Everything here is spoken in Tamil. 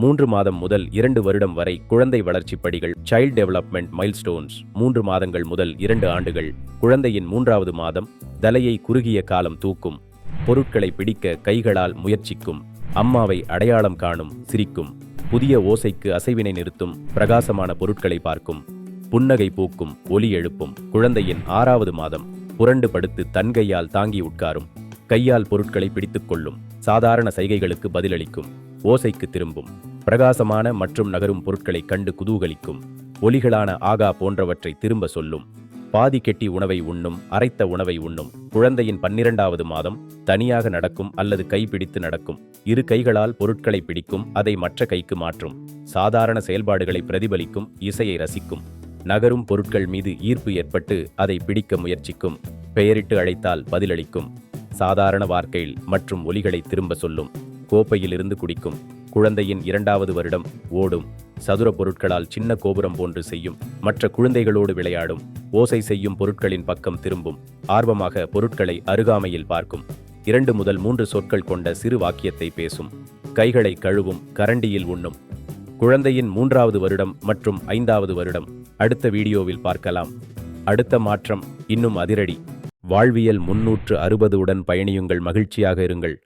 மூன்று மாதம் முதல் இரண்டு வருடம் வரை குழந்தை வளர்ச்சி படிகள் சைல்ட் டெவலப்மெண்ட் மைல்ஸ்டோன்ஸ் மூன்று மாதங்கள் முதல் இரண்டு ஆண்டுகள் குழந்தையின் மூன்றாவது மாதம் தலையை குறுகிய காலம் தூக்கும் பொருட்களை பிடிக்க கைகளால் முயற்சிக்கும் அம்மாவை அடையாளம் காணும் சிரிக்கும் புதிய ஓசைக்கு அசைவினை நிறுத்தும் பிரகாசமான பொருட்களை பார்க்கும் புன்னகை பூக்கும் ஒலி எழுப்பும் குழந்தையின் ஆறாவது மாதம் புரண்டு படுத்து தன் கையால் தாங்கி உட்காரும் கையால் பொருட்களை பிடித்துக் கொள்ளும் சாதாரண சைகைகளுக்கு பதிலளிக்கும் ஓசைக்கு திரும்பும். பிரகாசமான மற்றும் நகரும் பொருட்களை கண்டு குதூகலிக்கும். ஒலிகளான ஆகா போன்றவற்றை திரும்ப சொல்லும். பாதி கெட்டி உணவை உண்ணும் அரைத்த உணவை உண்ணும். குழந்தையின் பன்னிரண்டாவது மாதம் தனியாக நடக்கும் அல்லது கைப்பிடித்து நடக்கும். இரு கைகளால் பொருட்களை பிடிக்கும் அதை மற்ற கைக்கு மாற்றும். சாதாரண செயல்பாடுகளை பிரதிபலிக்கும் இசையை ரசிக்கும். நகரும் பொருட்கள் மீது ஈர்ப்பு ஏற்பட்டு அதை பிடிக்க முயற்சிக்கும். பெயரிட்டு அழைத்தால் பதிலளிக்கும். சாதாரண வார்க்கையில் மற்றும் ஒலிகளை திரும்ப சொல்லும். கோப்பையிலிருந்து குடிக்கும். குழந்தையின் இரண்டாவது வருடம் ஓடும். சதுர பொருட்களால் சின்ன கோபுரம் போன்று செய்யும். மற்ற குழந்தைகளோடு விளையாடும். ஓசை செய்யும் பொருட்களின் பக்கம் திரும்பும். ஆர்வமாக பொருட்களை அருகாமையில் பார்க்கும். இரண்டு முதல் மூன்று சொற்கள் கொண்ட சிறு வாக்கியத்தை பேசும். கைகளை கழுவும் கரண்டியில் உண்ணும். குழந்தையின் மூன்றாவது வருடம் மற்றும் ஐந்தாவது வருடம். அடுத்த வீடியோவில் பார்க்கலாம். அடுத்த மாற்றம் இன்னும் அதிரடி. வாழ்வியல் முன்னூற்று அறுபது உடன் பயணியுங்கள் மகிழ்ச்சியாக இருங்கள்.